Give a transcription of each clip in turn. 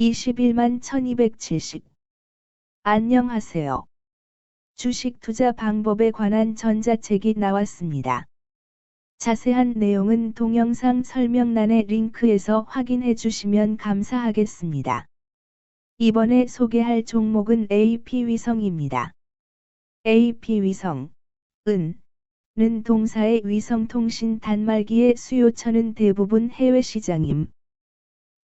21만 1270. 안녕하세요. 주식 투자 방법에 관한 전자책이 나왔습니다. 자세한 내용은 동영상 설명란의 링크에서 확인해 주시면 감사하겠습니다. 이번에 소개할 종목은 AP위성입니다. AP위성, 은, 는 동사의 위성통신 단말기의 수요처는 대부분 해외 시장임.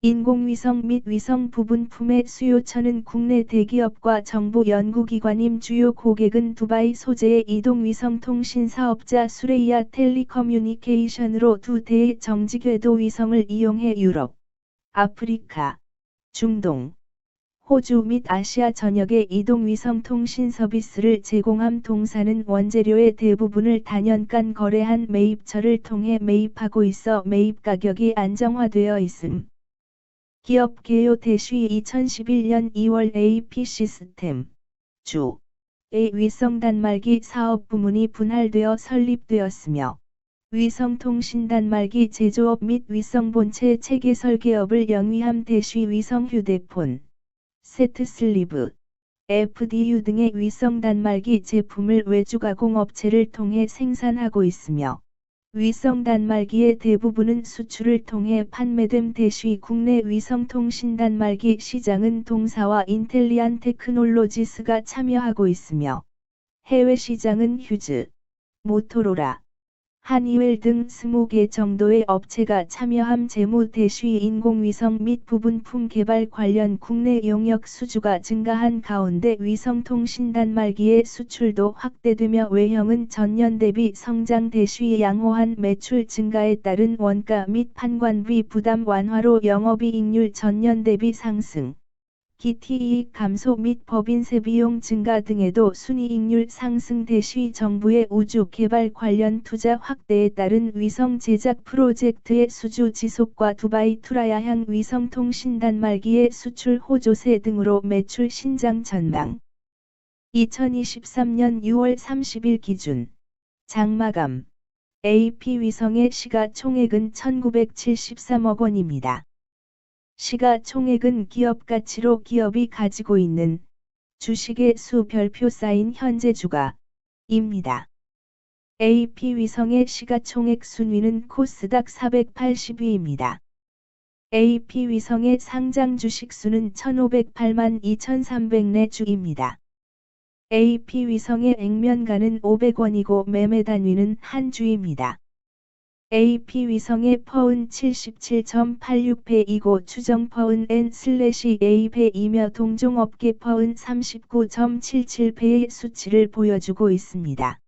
인공위성 및 위성 부분품의 수요처는 국내 대기업과 정부 연구기관임 주요 고객은 두바이 소재의 이동위성 통신 사업자 수레이아 텔리커뮤니케이션으로 두 대의 정지 궤도 위성을 이용해 유럽, 아프리카, 중동, 호주 및 아시아 전역의 이동위성 통신 서비스를 제공함 동사는 원재료의 대부분을 단연간 거래한 매입처를 통해 매입하고 있어 매입 가격이 안정화되어 있음. 기업 개요 대시 2011년 2월 AP 시스템. 주. 의 위성 단말기 사업 부문이 분할되어 설립되었으며 위성통신 단말기 제조업 및 위성 본체 체계 설계업을 영위함 대시 위성 휴대폰. 세트 슬리브, FDU 등의 위성 단말기 제품을 외주 가공 업체를 통해 생산하고 있으며 위성 단말기의 대부분은 수출을 통해 판매됨 대시 국내 위성 통신 단말기 시장은 동사와 인텔리안 테크놀로지스가 참여하고 있으며 해외 시장은 휴즈, 모토로라, 한이웰 등 20개 정도의 업체가 참여함 재무 대시 인공위성 및 부분품 개발 관련 국내 용역 수주가 증가한 가운데 위성통신 단말기의 수출도 확대되며 외형은 전년 대비 성장 대시 양호한 매출 증가에 따른 원가 및 판관비 부담 완화로 영업이익률 전년 대비 상승. 기티이익 감소 및 법인세 비용 증가 등에도 순이익률 상승 대시 정부의 우주 개발 관련 투자 확대에 따른 위성 제작 프로젝트의 수주 지속과 두바이 투라야향 위성 통신 단말기의 수출 호조세 등으로 매출 신장 전망. 2023년 6월 30일 기준. 장마감. AP 위성의 시가총액은 1973억 원입니다. 시가총액은 기업 가치로 기업이 가지고 있는 주식의 수 별표 쌓인 현재 주가입니다. AP 위성의 시가총액 순위는 코스닥 480위입니다. AP 위성의 상장 주식 수는 1508만 2300내 주입니다. AP 위성의 액면가는 500원이고 매매 단위는 한 주입니다. AP 위성의 퍼은 77.86배이고 추정 퍼은 N/A배이며 동종업계 퍼은 39.77배의 수치를 보여주고 있습니다.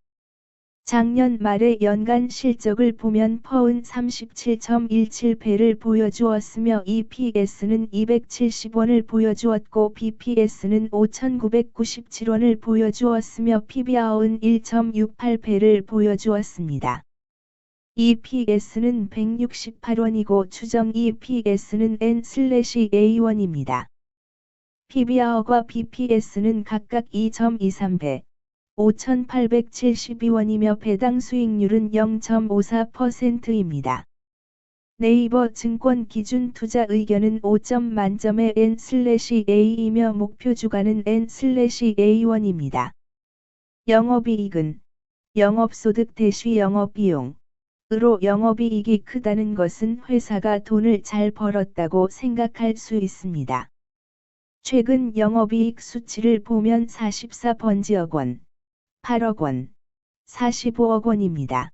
작년 말의 연간 실적을 보면 퍼은 37.17배를 보여주었으며 EPS는 270원을 보여주었고 BPS는 5,997원을 보여주었으며 PBR은 1.68배를 보여주었습니다. EPS는 168원이고 추정 EPS는 N/A1입니다. PBR과 BPS는 각각 2.23배, 5,872원이며 배당 수익률은 0.54%입니다. 네이버 증권 기준 투자 의견은 5점 만점의 N/A이며 목표 주가는 N/A1입니다. 영업이익은 영업소득 대시 영업비용 으로 영업이익이 크다는 것은 회사가 돈을 잘 벌었다고 생각할 수 있습니다. 최근 영업이익 수치를 보면 44번지억 원, 8억 원, 45억 원입니다.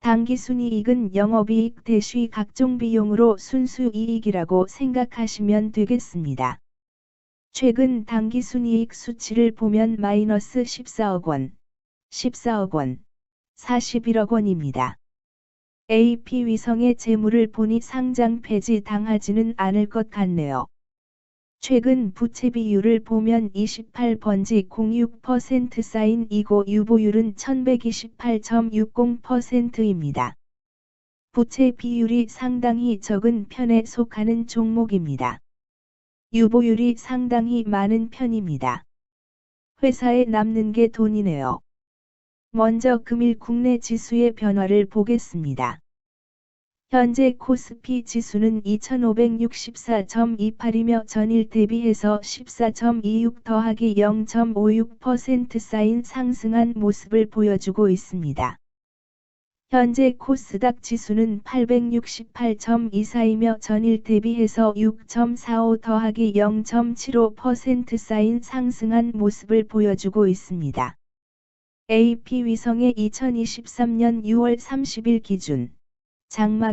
당기순이익은 영업이익 대시 각종 비용으로 순수이익이라고 생각하시면 되겠습니다. 최근 당기순이익 수치를 보면 마이너스 14억 원, 14억 원, 41억 원입니다. AP 위성의 재물을 보니 상장 폐지 당하지는 않을 것 같네요. 최근 부채 비율을 보면 28번지 06% 쌓인 이고 유보율은 1128.60%입니다. 부채 비율이 상당히 적은 편에 속하는 종목입니다. 유보율이 상당히 많은 편입니다. 회사에 남는 게 돈이네요. 먼저 금일 국내 지수의 변화를 보겠습니다. 현재 코스피 지수는 2564.28이며 전일 대비해서 14.26 더하기 0.56% 쌓인 상승한 모습을 보여주고 있습니다. 현재 코스닥 지수는 868.24이며 전일 대비해서 6.45 더하기 0.75% 쌓인 상승한 모습을 보여주고 있습니다. AP 위성의 2023년 6월 30일 기준. 장막